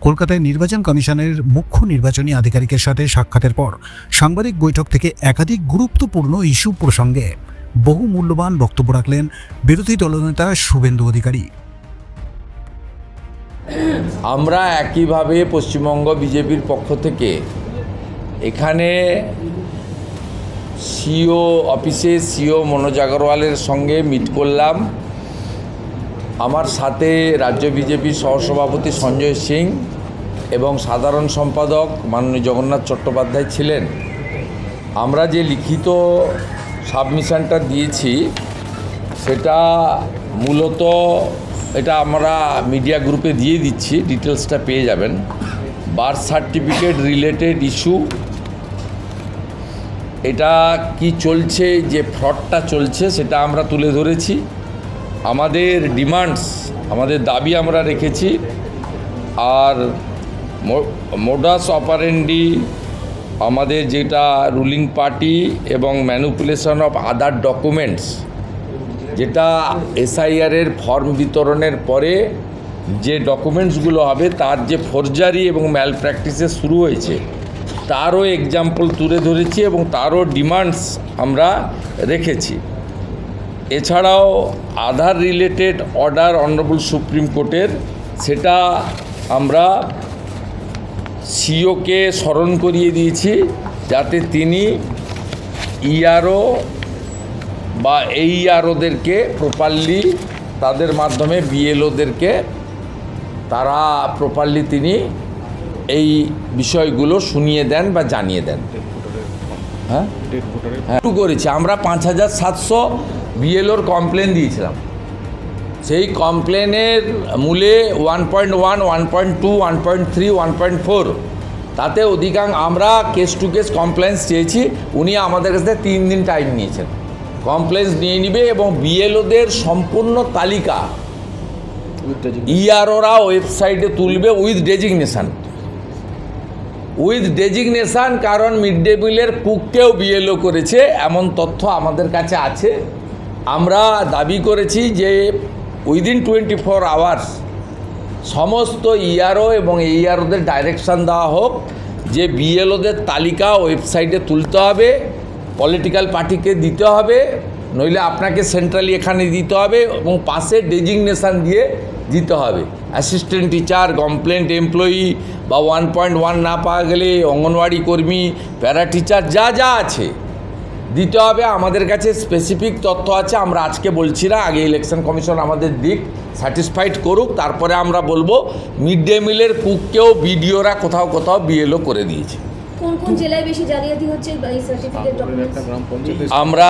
কলকাতায় নির্বাচন কমিশনের মুখ্য নির্বাচনী আধিকারিকের সাথে সাক্ষাতের পর সাংবাদিক বৈঠক থেকে একাধিক গুরুত্বপূর্ণ ইস্যু প্রসঙ্গে বহু মূল্যবান বক্তব্য রাখলেন বিরোধী দলনেতা শুভেন্দু অধিকারী। আমরা একইভাবে পশ্চিমবঙ্গ বিজেপির পক্ষ থেকে এখানে সিও অফিসে সিও মনোজ আগরওয়ালের সঙ্গে মিট করলাম। আমার সাথে রাজ্য বিজেপির সহসভাপতি সঞ্জয় সিং এবং সাধারণ সম্পাদক মাননীয় জগন্নাথ চট্টোপাধ্যায় ছিলেন। আমরা যে লিখিত সাবমিশনটা দিয়েছি, সেটা মূলত এটা আমরা মিডিয়া গ্রুপে দিয়ে দিচ্ছি, ডিটেলসটা পেয়ে যাবেন। বার্থ সার্টিফিকেট রিলেটেড ইস্যু, এটা কি চলছে, যে ফ্রডটা চলছে, সেটা আমরা তুলে ধরেছি। আমাদের ডিমান্ডস আমাদের দাবি আমরা রেখেছি। আর মোডাস অপারেন্ডি আমাদের যেটা রুলিং পার্টি এবং ম্যানুপুলেশন অফ আদার ডকুমেন্টস যেটা এসআইআরের ফর্ম বিতরণের পরে যে ডকুমেন্টসগুলো হবে, তার যে ফোরজারি এবং ম্যাল প্র্যাকটিসে শুরু হয়েছে, তারও এক্সাম্পল তুলে ধরেছি এবং তারও ডিমান্ডস আমরা রেখেছি। এছাড়াও Aadhaar related order honourable supreme কোর্টের সেটা আমরা সিওকে স্মরণ করিয়ে দিয়েছি যাতে তিনি ইআরও বা এই আরওদেরকে প্রপারলি তাদের মাধ্যমে বিএলওদেরকে তারা প্রপারলি তিনি এই বিষয়গুলো শুনিয়ে দেন বা জানিয়ে দেন। হ্যাঁ? হ্যাঁ। করেছি। আমরা পাঁচ হাজার সাতশো বিএলওর কমপ্লেন দিয়েছিলাম। সেই কমপ্লেনের মূলে one point one one point two one point three one point four তাতে অধিকাংশ আমরা কেস টু কেস কমপ্লেন্স চেয়েছি উনি আমাদের কাছে তিন দিন টাইম নিয়েছেন। কমপ্লেন্স নিয়ে নিবে এবং বিএলওদের সম্পূর্ণ তালিকা ইআরওরা ওয়েবসাইটে তুলবে উইথ ডেজিগনেশান উইথ ডেজিগনেশান কারণ মিড ডে মিলের কুককেও বিএলও করেছে এমন তথ্য আমাদের কাছে আছে। আমরা দাবি করেছি যে উইদিন টোয়েন্টি ফোর আওয়ার্স সমস্ত ইআরও এবং এইআরওদের ডাইরেকশান দেওয়া হোক, যে বিএলওদের তালিকা ওয়েবসাইটে তুলতে হবে পলিটিক্যাল পার্টিকে দিতে হবে, নইলে আপনাকে সেন্ট্রালি এখানে দিতে হবে এবং পাশে ডেজিগনেশান দিয়ে দিতে হবে। অ্যাসিস্ট্যান্ট টিচার কমপ্লেন্ট এমপ্লয়ি বা ওয়ান পয়েন্ট ওয়ান না পাওয়া গেলে অঙ্গনওয়াড়ি কর্মী প্যারা টিচার যা যা আছে। দিতে হবে আমাদের কাছে স্পেসিফিক তথ্য আছে আমরা আজকে বলছি না আগে ইলেকশন কমিশন আমাদের দিক স্যাটিসফাইড করুক তারপরে আমরা বলব মিড ডে মিলের কুককেও বিডিওরা কোথাও কোথাও বিএলও করে দিয়েছে। কোন কোন জেলায় বেশি জালিয়াতি হচ্ছে এই সার্টিফিকেট ডকুমেন্টস আমরা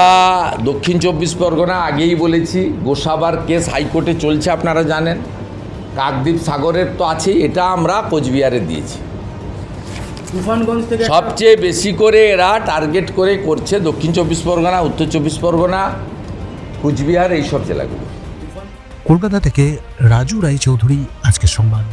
দক্ষিণ চব্বিশ পরগনা আগেই বলেছি গোসাবার কেস হাইকোর্টে চলছে আপনারা জানেন। কাকদ্বীপ সাগরের তো আছেই এটা আমরা কোচবিহারে দিয়েছি। সবচেয়ে বেশি করে এরা টার্গেট করে করছে দক্ষিণ চব্বিশ পরগনা উত্তর চব্বিশ পরগনা কুচবিহার এইসব জেলাগুলো। কলকাতা থেকে রাজু রায় চৌধুরী আজকের সংবাদ।